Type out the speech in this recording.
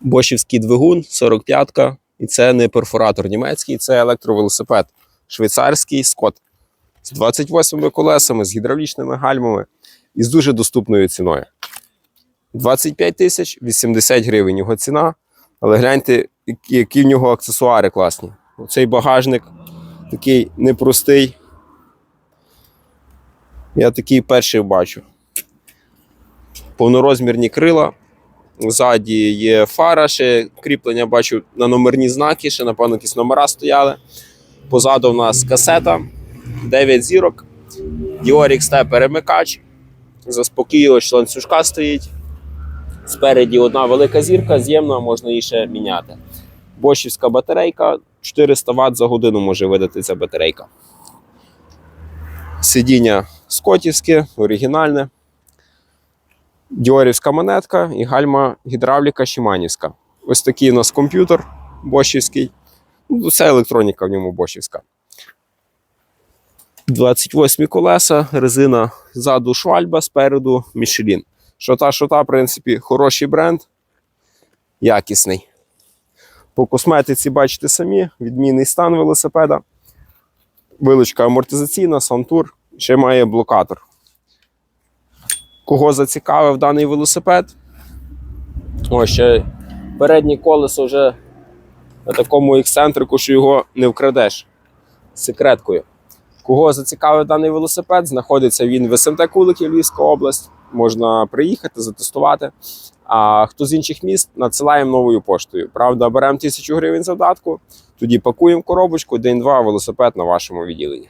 Бошівський двигун, 45-ка. І це не перфоратор німецький, це електровелосипед швейцарський Скот з 28 колесами, з гідравлічними гальмами і з дуже доступною ціною. 25 тисяч 80 гривень його ціна. Але гляньте, які- в нього аксесуари класні. Цей багажник такий непростий. Я такий перший бачу. Повнорозмірні крила. Ззаді є фара, ще кріплення бачу на номерні знаки, ще, напевно, якісь номера стояли. Позаду в нас касета, 9 зірок, Dior XT перемикач, заспокоювач ланцюжка стоїть. Спереді одна велика зірка, з'ємна, можна її ще міняти. Бошівська батарейка, 400 Вт за годину може видати ця батарейка. Сидіння скотівське, оригінальне. Діорівська монетка і гальма гідравліка Шиманівська. Ось такий у нас комп'ютер бошівський. Ну, Вся електроніка в ньому бошівська. 28 колеса, резина ззаду швальба, спереду Michelin. Що та, що та, в принципі, хороший бренд, якісний. По косметиці бачите самі, відмінний стан велосипеда. Вилочка амортизаційна, сантур, ще має блокатор. Кого зацікавив даний велосипед? Ось ще переднє колесо вже на такому ексцентрику, що його не вкрадеш секреткою. Кого зацікавив даний велосипед, знаходиться він в СМТ Кулики, Львівська область. Можна приїхати, затестувати. А хто з інших міст надсилаємо новою поштою. Правда, беремо тисячу гривень завдатку, тоді пакуємо коробочку, день-два велосипед на вашому відділенні.